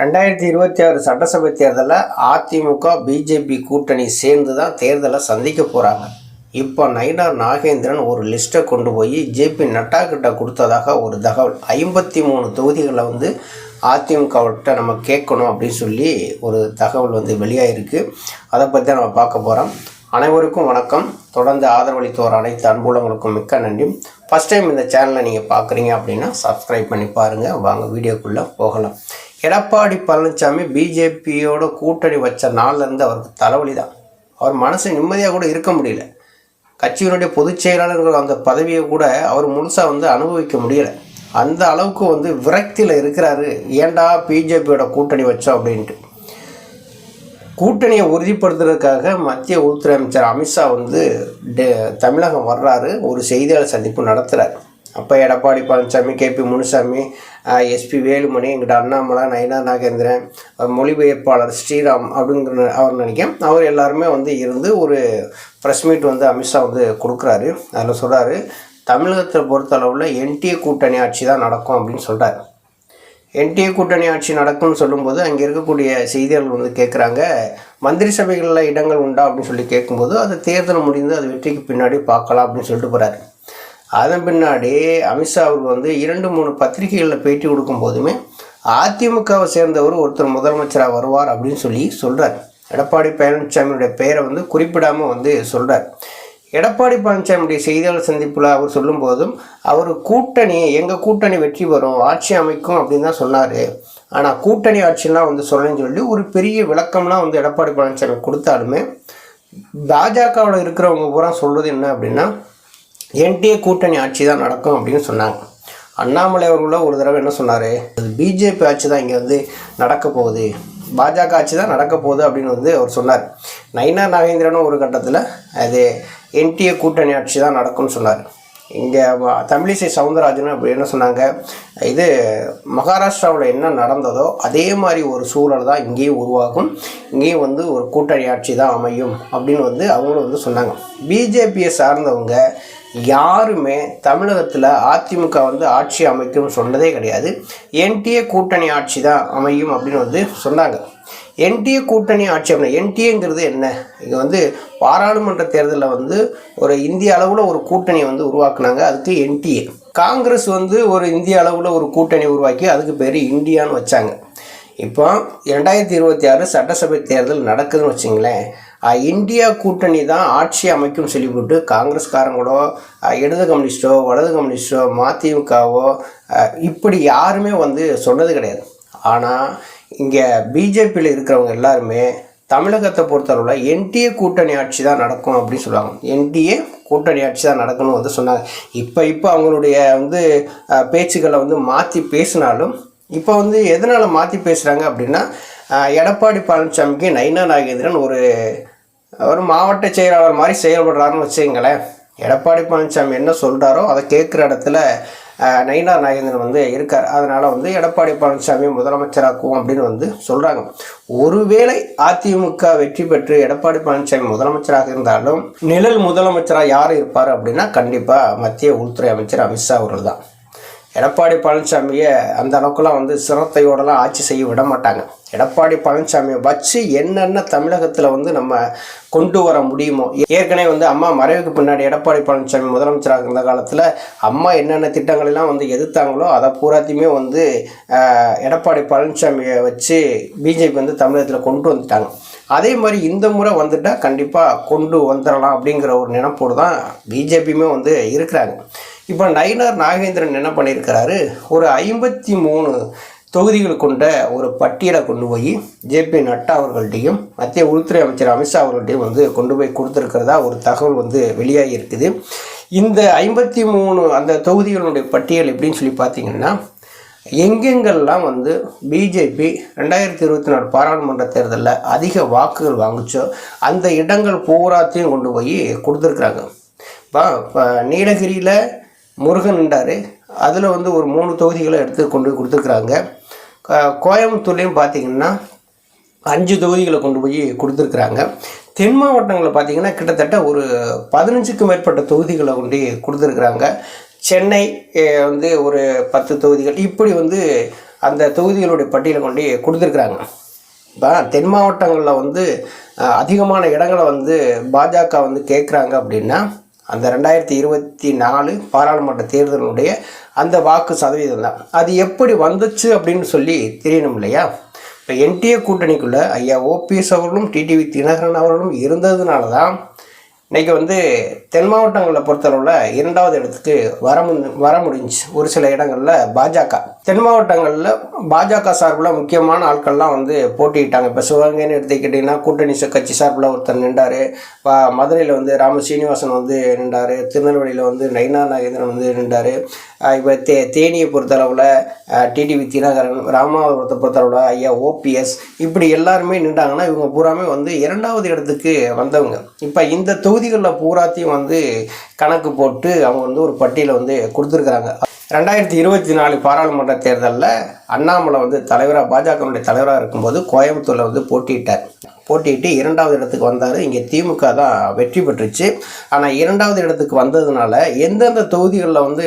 ரெண்டாயிரத்தி இருபத்தி ஆறு சட்டசபை தேர்தலில் அதிமுக பிஜேபி கூட்டணி சேர்ந்து தான் தேர்தலை சந்திக்க போகிறாங்க இப்போ நயினார் நாகேந்திரன் ஒரு லிஸ்ட்டை கொண்டு போய் ஜேபி நட்டா கிட்ட கொடுத்ததாக ஒரு தகவல். ஐம்பத்தி மூணு தொகுதிகளை வந்து அதிமுகவிட்ட நம்ம கேட்கணும் அப்படின்னு சொல்லி ஒரு தகவல் வந்து வெளியாகிருக்கு அதை பற்றி தான் நம்ம பார்க்க போகிறோம் அனைவருக்கும் வணக்கம். தொடர்ந்து ஆதரவளித்தோர் அனைத்து அன்புள்ளவங்களுக்கும் மிக்க நன்றி. ஃபஸ்ட் டைம் இந்த சேனலை நீங்கள் பார்க்குறீங்க அப்படின்னா சப்ஸ்கிரைப் பண்ணி பாருங்கள் வாங்க வீடியோக்குள்ளே போகலாம். எடப்பாடி பழனிசாமி பிஜேபியோட கூட்டணி வச்ச நாள்லேருந்து அவருக்கு தலைவலி தான் அவர் மனசு நிம்மதியாக கூட இருக்க முடியல. கட்சியினுடைய பொதுச் செயலாளர்கள் அந்த பதவியை கூட அவர் முழுசாக வந்து அனுபவிக்க முடியல. அந்த அளவுக்கு வந்து விரக்தியில் இருக்கிறாரு. ஏன்டா பிஜேபியோட கூட்டணி வச்சோம் அப்படின்ட்டு. கூட்டணியை உறுதிப்படுத்துறதுக்காக மத்திய உள்துறை அமைச்சர் அமித்ஷா வந்து தமிழகம் வர்றாரு. ஒரு செய்தியாளர் சந்திப்பு நடத்துகிறார் அப்போ Edappadi Palaniswami K P Munusamy S P Velumani எங்கிட்ட அண்ணாமலை நயனா நாகேந்திரன் மொழிபெயர்ப்பாளர் ஸ்ரீராம் அப்படிங்கிற அவர் நினைக்கிறேன். அவர் எல்லாருமே வந்து இருந்து ஒரு ப்ரெஸ் மீட் வந்து அமித்ஷா வந்து கொடுக்குறாரு. அதில் சொல்கிறாரு தமிழகத்தை பொறுத்தளவில் என்டிஏ கூட்டணி ஆட்சி தான் நடக்கும் அப்படின்னு சொல்கிறார் என்டிஏ கூட்டணி ஆட்சி நடக்கும்னு சொல்லும்போது அங்கே இருக்கக்கூடிய செய்தியாளர்கள் வந்து கேட்குறாங்க மந்திரி சபைகளில் இடங்கள் உண்டா? அப்படின்னு சொல்லி கேட்கும்போது அது தேர்தல் முடிந்து அது வெற்றிக்கு பின்னாடி பார்க்கலாம் அப்படின்னு சொல்லிட்டு போகிறாரு அதன் பின்னாடி அமித்ஷா அவருக்கு வந்து இரண்டு மூணு பத்திரிகைகளில் பேட்டி கொடுக்கும் போதுமே அதிமுகவை சேர்ந்தவர் ஒருத்தர் முதலமைச்சராக வருவார் அப்படின்னு சொல்லி சொல்கிறார் எடப்பாடி பழனிசாமியுடைய பெயரை வந்து குறிப்பிடாமல் வந்து சொல்கிறார் எடப்பாடி பழனிசாமியுடைய செய்தியாளர் சந்திப்பில் அவர் சொல்லும்போதும் அவர் கூட்டணி எங்கள் கூட்டணி வெற்றி பெறும் ஆட்சி அமைக்கும் அப்படின்னு தான் சொன்னார். ஆனால் கூட்டணி ஆட்சிலாம் வந்து சொல்லணும்னு சொல்லி ஒரு பெரிய விளக்கம்லாம் வந்து எடப்பாடி பழனிசாமி கொடுத்தாலுமே பாஜகவில் இருக்கிறவங்க பூரா சொல்கிறது என்ன அப்படின்னா என்டிஏ கூட்டணி ஆட்சி தான் நடக்கும் அப்படின்னு சொன்னாங்க. அண்ணாமலை அவர்கள ஒரு தடவை என்ன சொன்னார்? பிஜேபி ஆட்சி தான் இங்கே வந்து நடக்க போகுது. பாஜக ஆட்சி தான் நடக்க போகுது அப்படின்னு வந்து அவர் சொன்னார். நயினா நாகேந்திரனும் ஒரு கட்டத்தில் அது என்டிஏ கூட்டணி ஆட்சி தான் நடக்கும்னு சொன்னார். இங்கே தமிழிசை சவுந்தரராஜன் அப்படி என்ன சொன்னாங்க? இது மகாராஷ்டிராவில் என்ன நடந்ததோ அதே மாதிரி ஒரு சூழல் தான் இங்கேயும் உருவாகும். இங்கேயும் வந்து ஒரு கூட்டணி ஆட்சி தான் அமையும் அப்படின்னு வந்து அவங்களும் வந்து சொன்னாங்க. பிஜேபியை சார்ந்தவங்க யாருமே தமிழகத்தில் அதிமுக வந்து ஆட்சி அமைக்கும்னு சொன்னதே கிடையாது. என்டிஏ கூட்டணி ஆட்சி தான் அமையும் அப்படின்னு வந்து சொன்னாங்க. என்டிஏ கூட்டணி ஆட்சி அப்படின்னா என்டிஏங்கிறது என்ன? இங்கே வந்து பாராளுமன்ற தேர்தலில் வந்து ஒரு இந்திய அளவில் ஒரு கூட்டணியை வந்து உருவாக்குனாங்க. அதுக்கு என்டிஏ. காங்கிரஸ் வந்து ஒரு இந்திய அளவில் ஒரு கூட்டணி உருவாக்கி அதுக்கு பேர் இந்தியான்னு வச்சாங்க. இப்போ ரெண்டாயிரத்தி இருபத்தி ஆறு சட்டசபை தேர்தல் நடக்குதுன்னு வச்சிங்களேன். இந்தியா கூட்டணி தான் ஆட்சி அமைக்கும் சொல்லிவிட்டு காங்கிரஸ்காரங்களோ இடது கம்யூனிஸ்டோ வலது கம்யூனிஸ்டோ மதிமுகவோ இப்படி யாருமே வந்து சொன்னது கிடையாது. ஆனால் இங்கே பிஜேபியில் இருக்கிறவங்க எல்லாருமே தமிழகத்தை பொறுத்தளவில் என்டிஏ கூட்டணி ஆட்சி தான் நடக்கும் அப்படின்னு சொல்லுவாங்க. என்டிஏ கூட்டணி ஆட்சி தான் நடக்கணும் வந்து சொன்னாங்க. இப்போ இப்போ அவங்களுடைய வந்து பேச்சுக்களை வந்து மாற்றி பேசினாலும் இப்போ வந்து எதனால் மாற்றி பேசுகிறாங்க அப்படின்னா எடப்பாடி பழனிசாமிக்கு நைனா நாகேந்திரன் ஒரு ஒரு மாவட்ட செயலாளர் மாதிரி செயல்படுறாருன்னு வச்சுங்களேன் எடப்பாடி பழனிசாமி என்ன சொல்கிறாரோ அதை கேட்குற இடத்துல நயினார் நாகேந்திரன் வந்து இருக்கார். அதனால் வந்து எடப்பாடி பழனிசாமி முதலமைச்சராக்குவோம் அப்படின்னு வந்து சொல்கிறாங்க ஒருவேளை அதிமுக வெற்றி பெற்று எடப்பாடி பழனிசாமி முதலமைச்சராக இருந்தாலும் நிழல் முதலமைச்சராக யார் இருப்பார் அப்படின்னா கண்டிப்பாக மத்திய உள்துறை அமைச்சர் அமித்ஷா அவர்கள் தான் எடப்பாடி பழனிசாமியை அந்த அளவுக்குலாம் வந்து சிரத்தையோடலாம் ஆட்சி செய்ய விட மாட்டாங்க. எடப்பாடி பழனிசாமியை வச்சு என்னென்ன தமிழகத்தில் வந்து நம்ம கொண்டு வர முடியுமோ ஏற்கனவே வந்து அம்மா மறைவுக்கு பின்னாடி எடப்பாடி பழனிசாமி முதலமைச்சராக இருந்த காலத்தில் அம்மா என்னென்ன திட்டங்களெல்லாம் வந்து எதிர்த்தாங்களோ அதை பூராத்தையுமே வந்து எடப்பாடி பழனிசாமியை வச்சு பிஜேபி வந்து தமிழகத்தில் கொண்டு வந்துட்டாங்க. அதே மாதிரி இந்த முறை வந்துட்டால் கண்டிப்பாக கொண்டு வந்துடலாம் அப்படிங்கிற ஒரு நினைப்போடு தான் பிஜேபியுமே வந்து இருக்கிறாங்க. இப்போ நயினார் நாகேந்திரன் என்ன பண்ணியிருக்கிறாரு? ஒரு ஐம்பத்தி மூணு தொகுதிகள் கொண்ட ஒரு பட்டியலை கொண்டு போய் ஜேபி நட்டா அவர்கள்ட்டையும் மத்திய உள்துறை அமைச்சர் அமித்ஷா அவர்கள்ட்டையும் வந்து கொண்டு போய் கொடுத்துருக்கிறதா ஒரு தகவல் வந்து வெளியாகி இருக்குது. இந்த ஐம்பத்தி மூணு அந்த தொகுதிகளுடைய பட்டியல் எப்படின்னு சொல்லி பார்த்தீங்கன்னா எங்கெங்கெல்லாம் வந்து பிஜேபி ரெண்டாயிரத்தி இருபத்தி நாலு பாராளுமன்ற தேர்தலில் அதிக வாக்குகள் வாங்குச்சோ அந்த இடங்கள் பூராத்தையும் கொண்டு போய் கொடுத்துருக்குறாங்க. இப்போ இப்போ நீலகிரியில் முருகன்ன்றார் அதில் வந்து ஒரு மூணு தொகுதிகளை எடுத்து கொண்டு போய் கொடுத்துருக்குறாங்க. கோயம்புத்தூர்லேயும் பார்த்தீங்கன்னா அஞ்சு தொகுதிகளை கொண்டு போய் கொடுத்துருக்குறாங்க. தென் மாவட்டங்களில் பார்த்தீங்கன்னா கிட்டத்தட்ட ஒரு பதினஞ்சுக்கும் மேற்பட்ட தொகுதிகளை கொண்டு கொடுத்துருக்குறாங்க. சென்னை வந்து ஒரு பத்து தொகுதிகள் இப்படி வந்து அந்த தொகுதிகளுடைய பட்டியலை கொண்டு கொடுத்துருக்குறாங்க. இப்போ தென் மாவட்டங்களில் வந்து அதிகமான இடங்களை வந்து பாஜக வந்து கேட்குறாங்க அப்படின்னா அந்த ரெண்டாயிரத்தி இருபத்தி நாலு பாராளுமன்ற தேர்தலுடைய அந்த வாக்கு சதவீதம் தான். அது எப்படி வந்துச்சு அப்படின்னு சொல்லி தெரியணும் இல்லையா? இப்போ என்டிஏ கூட்டணிக்குள்ளே ஐயா ஓபிஎஸ் அவர்களும் டிடிவி தினகரன் அவர்களும் இருந்ததுனால தான் இன்றைக்கி வந்து தென் மாவட்டங்களை பொறுத்தளவில் இரண்டாவது இடத்துக்கு வர மு வர முடிஞ்சு ஒரு சில இடங்களில் பாஜக. தென் மாவட்டங்களில் பாஜக சார்பில் முக்கியமான ஆட்கள்லாம் வந்து போட்டியிட்டாங்க. இப்போ சிவகங்கைன்னு எடுத்துக்கிட்டிங்கன்னா கூட்டணி கட்சி சார்பில் ஒருத்தர் நின்றார். மதுரையில் வந்து ராம சீனிவாசன் வந்து நின்றார். திருநெல்வேலியில் வந்து நைனா நாகேந்திரன் வந்து நின்றார். இப்போ தே தேனியை பொறுத்தளவில் டிடிவி தினகரன் ராமநாதபுரத்தை பொறுத்தளவில் ஐயா ஓபிஎஸ் இப்படி எல்லாருமே நின்றாங்கன்னா இவங்க பூராமே வந்து இரண்டாவது இடத்துக்கு வந்தவங்க. இப்போ இந்த தொகுதி தொகுதிகளில் பூராத்தையும் வந்து கணக்கு போட்டு அவங்க வந்து ஒரு பட்டியலை வந்து கொடுத்துருக்குறாங்க. ரெண்டாயிரத்தி இருபத்தி நாலு பாராளுமன்ற தேர்தலில் அண்ணாமலை வந்து தலைவராக பாஜகவுடைய தலைவராக இருக்கும்போது கோயம்புத்தூரில் வந்து போட்டியிட்டார். போட்டியிட்டு இரண்டாவது இடத்துக்கு வந்தார். இங்கே திமுக தான் வெற்றி பெற்றுச்சு. ஆனால் இரண்டாவது இடத்துக்கு வந்ததுனால எந்தெந்த தொகுதிகளில் வந்து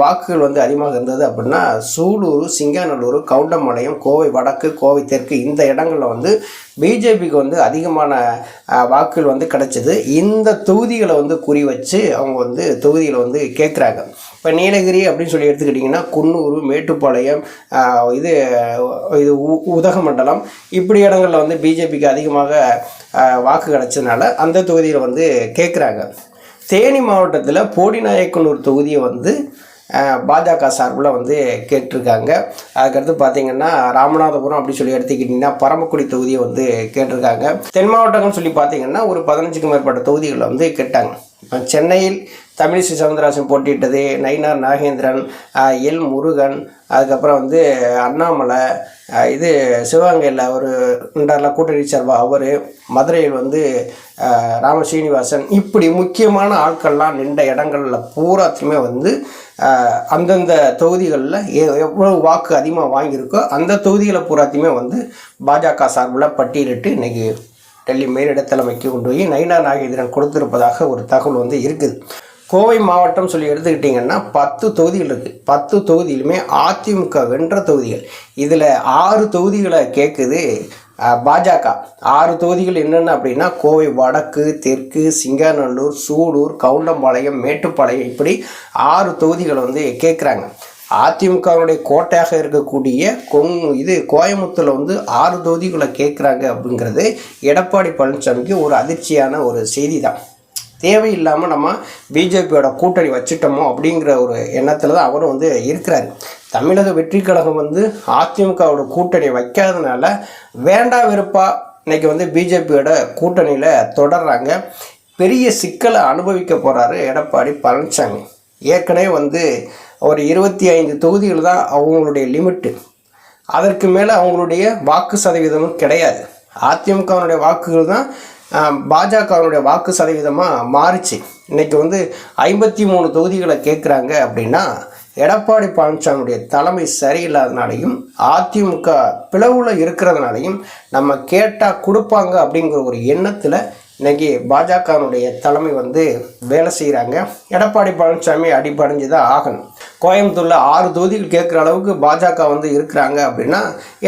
வாக்குகள் வந்து அதிகமாக இருந்தது அப்படின்னா சூலூர் சிங்காநல்லூர் கவுண்டம்பாளையம் கோவை வடக்கு கோவை தெற்கு இந்த இடங்களில் வந்து பிஜேபிக்கு வந்து அதிகமான வாக்குகள் வந்து கிடைச்சிது. இந்த தொகுதிகளை வந்து குறி வச்சு அவங்க வந்து தொகுதிகளை வந்து கேட்குறாங்க இப்போ நீலகிரி அப்படின்னு சொல்லி எடுத்துக்கிட்டிங்கன்னா குன்னூர் மேட்டுப்பாளையம் இது இது உ- உதகமண்டலம் இப்படி இடங்களில் வந்து பிஜேபிக்கு அதிகமாக வாக்கு கிடச்சதுனால அந்த தொகுதியில் வந்து கேட்குறாங்க தேனி மாவட்டத்தில் போடிநாயக்கனூர் தொகுதியை வந்து பாஜக சார்பில் வந்து கேட்டிருக்காங்க. அதுக்கடுத்து பார்த்தீங்கன்னா ராமநாதபுரம் அப்படி சொல்லி எடுத்துக்கிட்டிங்கன்னா பரமக்குடி தொகுதியை வந்து கேட்டிருக்காங்க. தென் மாவட்டங்கள்னு சொல்லி பார்த்தீங்கன்னா ஒரு பதினஞ்சுக்கும் மேற்பட்ட தொகுதிகளை வந்து கேட்டாங்க. இப்போ சென்னையில் தமிழிசை சவுந்தரராஜன் போட்டியிட்டது. நயினார் நாகேந்திரன் எல் முருகன் அதுக்கப்புறம் வந்து அண்ணாமலை இது சிவகங்கையில் ஒரு ரெண்டாறுல கூட்டணி சார்பா அவர் மதுரையில் வந்து ராம ஸ்ரீனிவாசன் இப்படி முக்கியமான ஆட்கள்லாம் நின்ற இடங்களில் பூராத்தையுமே வந்து அந்தந்த தொகுதிகளில் எ- எவ்வளவு வாக்கு அதிகமாக வாங்கியிருக்கோ அந்த தொகுதிகளை பூராத்தையுமே வந்து பாஜக சார்பில் பட்டியலிட்டு இன்றைக்கி டெல்லி மேலிட தலைமைக்கு கொண்டு போய் நயினா நாகேந்திரன் கொடுத்திருப்பதாக ஒரு தகவல் வந்து இருக்குது. கோவை மாவட்டம் சொல்லி எடுத்துக்கிட்டிங்கன்னா பத்து தொகுதிகள் இருக்குது பத்து தொகுதியிலுமே அதிமுக வென்ற தொகுதிகள். இதில் ஆறு தொகுதிகளை கேட்குது பாஜக. ஆறு தொகுதிகள் என்னென்ன அப்படின்னா கோவை வடக்கு தெற்கு சிங்காநல்லூர் சூலூர் கவுண்டம்பாளையம் மேட்டுப்பாளையம் இப்படி ஆறு தொகுதிகளை வந்து கேட்குறாங்க அதிமுகவுடைய கோட்டையாக இருக்கக்கூடிய கொங் இது கோயம்புத்தூரில் வந்து ஆறு தொகுதிகளை கேட்குறாங்க அப்படிங்கிறது எடப்பாடி பழனிசாமிக்கு ஒரு அதிர்ச்சியான ஒரு செய்தி தான் தேவையில்லாமல் நம்ம பிஜேபியோட கூட்டணி வச்சுட்டோமோ அப்படிங்கிற ஒரு எண்ணத்தில் தான் அவரும் வந்து இருக்கிறார். தமிழக வெற்றி கழகம் வந்து அதிமுகவோட கூட்டணி வைக்காதனால வேண்டா வெறுப்பா இன்னைக்கு வந்து பிஜேபியோட கூட்டணியில் தொடர்றாங்க. பெரிய சிக்கலை அனுபவிக்க போகிறாரு எடப்பாடி பழனிசாமி. ஏற்கனவே வந்து ஒரு இருபத்தி ஐந்து தொகுதிகள் தான் அவங்களுடைய லிமிட்டு. அதற்கு மேலே அவங்களுடைய வாக்கு சதவீதமும் கிடையாது. அதிமுகவினுடைய வாக்குகள் தான் பாஜகவினுடைய வாக்கு சதவீதமாக மாறுச்சு. இன்னைக்கு வந்து ஐம்பத்தி மூணு தொகுதிகளை கேட்குறாங்க அப்படின்னா எடப்பாடி பழனிசாமியுடைய தலைமை சரியில்லாதனாலையும் அதிமுக பிளவில் இருக்கிறதுனாலையும் நம்ம கேட்டால் கொடுப்பாங்க அப்படிங்கிற ஒரு எண்ணத்தில் இன்றைக்கி பாஜகனுடைய தலைமை வந்து வேலை செய்கிறாங்க எடப்பாடி பழனிசாமி அடிபடைஞ்சு தான் ஆகணும். கோயம்புத்தூரில் ஆறு தொகுதிகள் கேட்குற அளவுக்கு பாஜக வந்து இருக்கிறாங்க அப்படின்னா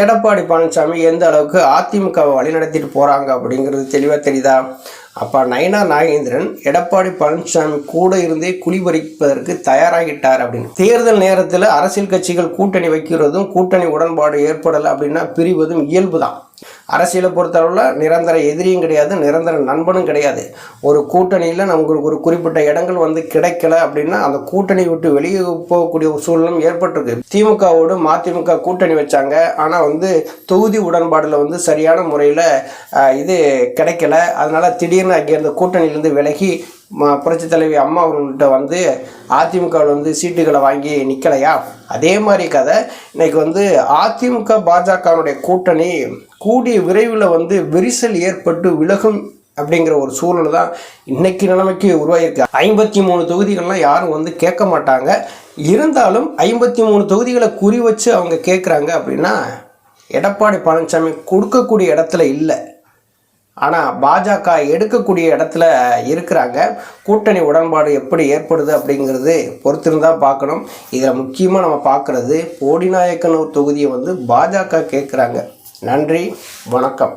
எடப்பாடி பழனிசாமி எந்த அளவுக்கு அதிமுகவை வழிநடத்திட்டு போகிறாங்க அப்படிங்கிறது தெளிவாக தெரியுதா? அப்போ நயனா நாகேந்திரன் எடப்பாடி பழனிசாமி கூட இருந்தே குளிபறிப்பதற்கு தயாராகிட்டார் அப்படின்னு. தேர்தல் நேரத்தில் அரசியல் கட்சிகள் கூட்டணி வைக்கிறதும் கூட்டணி உடன்பாடு ஏற்படலை அப்படின்னா பிரிவதும் இயல்பு தான் அரசியலை பொறுத்தளவில் நிரந்தர எதிரியும் கிடையாது நிரந்தர நண்பனும் கிடையாது. ஒரு கூட்டணியில் நமக்கு ஒரு குறிப்பிட்ட இடங்கள் வந்து கிடைக்கல அப்படின்னா அந்த கூட்டணி விட்டு வெளியே போகக்கூடிய ஒரு சூழலும் ஏற்பட்டிருக்கு. திமுகவோடு மதிமுக கூட்டணி வச்சாங்க. ஆனால் வந்து தொகுதி உடன்பாடில் வந்து சரியான முறையில் இது கிடைக்கல. அதனால் திடீர்னு அங்கே இருந்த கூட்டணியிலேருந்து விலகி புரட்சி தலைவி அம்மா அவர்கள்ட்ட வந்து அதிமுகவில் வந்து சீட்டுகளை வாங்கி நிற்கலையா அதே மாதிரி கதை. இன்னைக்கு வந்து அதிமுக பாஜகனுடைய கூட்டணி கூடிய விரைவில் வந்து விரிசல் ஏற்பட்டு விலகும் அப்படிங்கிற ஒரு சூழல் தான் இன்னைக்கு நிலைமைக்கு உருவாகிருக்கு ஐம்பத்தி மூணு தொகுதிகள்லாம் யாரும் வந்து கேட்க மாட்டாங்க. இருந்தாலும் ஐம்பத்தி மூணு தொகுதிகளை குறி வச்சு அவங்க கேட்குறாங்க அப்படின்னா எடப்பாடி பழனிசாமி கொடுக்கக்கூடிய இடத்துல இல்லை. ஆனால் பாஜக எடுக்கக்கூடிய இடத்துல இருக்கிறாங்க. கூட்டணி உடன்பாடு எப்படி ஏற்படுது அப்படிங்கிறது பொறுத்திருந்தா பார்க்கணும். இதில் முக்கியமாக நம்ம பார்க்குறது போடிநாயக்கனூர் தொகுதியை வந்து பாஜக கேட்குறாங்க. நன்றி வணக்கம்.